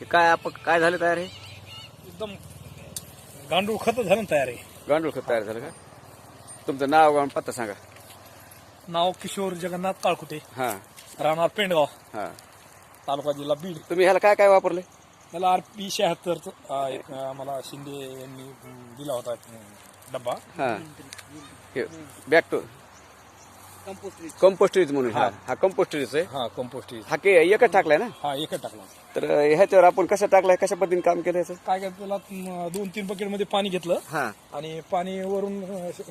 हे काय आपण काय झालं तयार आहे? एकदम गांडूळ खत झालं ना तयार आहे. गांडूळ खत तयार झालं का? तुमचं नाव आणि पत्ता सांगा. नाव किशोर जगन्नाथ काळकुटे. हा. राहणार पेंडगाव. हा. तालुका जिल्हा बीड. तुम्ही ह्याला काय काय वापरले त्याला आर पी शहात्तर एक मला शिंदे यांनी दिला होता डब्बा. हा. बॅक टू कंपोस्टरीज म्हणून हा. हा. कंपोस्टरीज आहे. हा कंपोस्ट हा के एकच टाकलाय ना? हा एकच टाकला तर ह्याच्यावर आपण कसं टाकलाय कशा पद्धतीने काम केलं ह्याचं काय काय त्याला अं, दोन तीन बकेटमध्ये पाणी घेतलं. हा. आणि पाणी वरून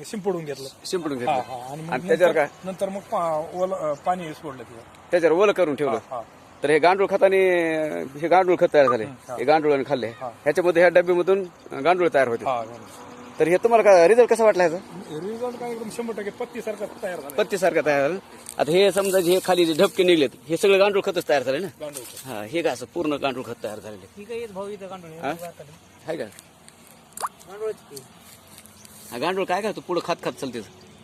शिंपडून घेतलं. शिंपडून घेतलं. हा. आणि त्याच्यावर काय? नंतर मग पाणी सोडलं त्याच्यावर त्याच्यावर ओलं करून ठेवलं. हा. तर हे गांडूळ खताने हे गांडूळ खत तयार झाले. हा. हे. गांडूळाने खाल्ले. हा. ह्याच्यामध्ये ह्या डब्यामधून गांडूळ तयार होते. हा तर हे तुम्हाला काय रिझल्ट कसा वाटला ह्याचा रिझल्ट काय एकदम शंभर टक्के पत्ती सारखा तयार झाला. पत्ती सारखा तयार झाला. आता हे समजा जे खाली जे ढबके निघलेत हे सगळे गांडूळ खतच तयार झाले ना? हा हे काय असं पूर्ण गांडूळ खत तयार झालेले? आहे हा? आहे का? हा गांडूळ काय काय पुढे खात खात चालते.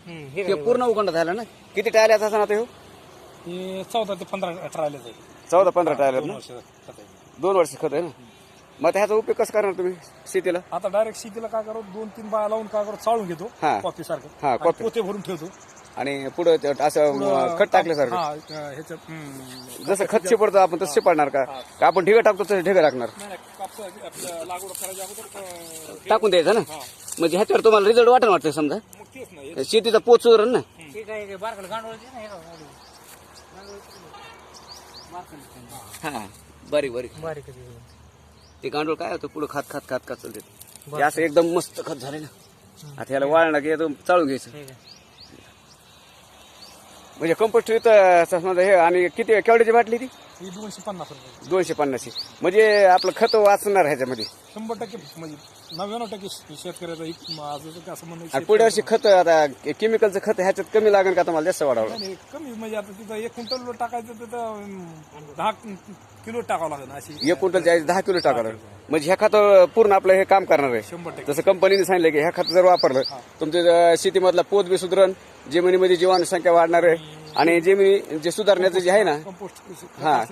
हे हे पूर्ण उखंड झाला ना? किती टायले असं ना ते हो? हे चौदा ते पंधरा ट्रायल चौदा पंधरा टायले दोन ना वर्ष खत आहे. दोन वर्ष खत आहे ना? मग आता ह्याचा उपयोग कसं करणार तुम्ही शेतीला? आता डायरेक्ट शेतीला काय करू? दोन तीन बाया लावून काय करू? चाळून घेतो हा. कॉफी सारखं हा, आणि कॉफी. पोते भरून ठेवतो. आणि पुढे असं खत टाकल्यासारखं. हा अं, ह्याच्यात हम्म, जसं खत शिपडतो आपण तसं शिपडणार का? का आपण ढिगं टाकतो तसं ढिगं टाकणार? नाही, नाही, कापसा आपलं लागवड करायच्या अगोदर अं, टाकून द्यायचं ना? हा. म्हणजे ह्याच्यावर तुम्हाला रिझल्ट वाटण वाटतं समजा? मग तेच नाही शेतीचा पोच सुधारण ना? ठीक आहे बारकाला गांडवळची ना हे बारीक बारीक बारीक ते. गांडूळ काय होतं पुढे खात खात खात खात चालते. हे असं एकदम मस्त खत झाले ना. आता ह्याला वाळणं की एकदम चाळून घ्यायचं. म्हणजे कंपोस्ट समजा हे आणि किती केवढ्याची बाटली ती? ही दोनशे पन्नास रुपये. दोनशे पन्नासची म्हणजे आपलं खत वाचणार ह्याच्यामध्ये. शंभर टक्के म्हणजे नव्याण्णव टक्के शेतकऱ्याचा एक माझं तर असं म्हणणं आहे, आणि पुढे वर्षी खत आता केमिकलचं खत ह्याच्यात कमी लागेल का तुम्हाला? जास्त वाढावं नाही, कमी म्हणजे आता तिथं एक क्विंटल टाकायचं तिथं अं, दहा किलो टाकावं लागेल अशी. एक क्विंटल चाळीस दहा किलो टाकावं म्हणजे ह्या खातं पूर्ण आपलं हे काम करणार आहे. शंभर टक्के. जसं कंपनीने सांगितलं की ह्या खत जर वापरलं तुमच्या शेतीमधला पोत बी सुधरण जमिनीमध्ये जीवाणू संख्या वाढणार आहे. आणि जमिनी जे सुधारण्याचं जे आहे ना हा.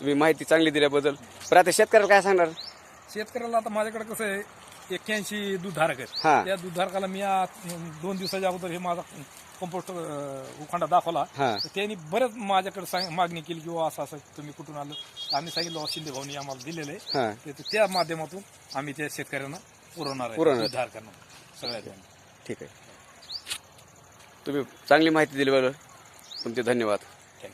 तुम्ही माहिती चांगली दिल्याबद्दल. पण आता शेतकऱ्याला काय सांगणार? शेतकऱ्याला आता माझ्याकडे कसं आहे एक्क्याऐंशी दूधधारक. आहेत. त्या दूधधारकाला मी दोन दिवसाच्या अगोदर हे माझा कंपोस्ट उखांडा दाखवला. तर त्यांनी बरेच माझ्याकडे मागणी केली की "बुवा असं असं तुम्ही कुठून आलं? आम्ही सांगितलं "बुवा शिंदे भाऊनी आम्हाला दिलेलं आहे. ते- त्या माध्यमातून आम्ही त्या शेतकऱ्यांना पुरवणार आहे पुरवणार. दूधधारकांना सगळ्यात ठीक आहे. तुम्ही चांगली माहिती दिली बरं तुमचे धन्यवाद. थँक्यू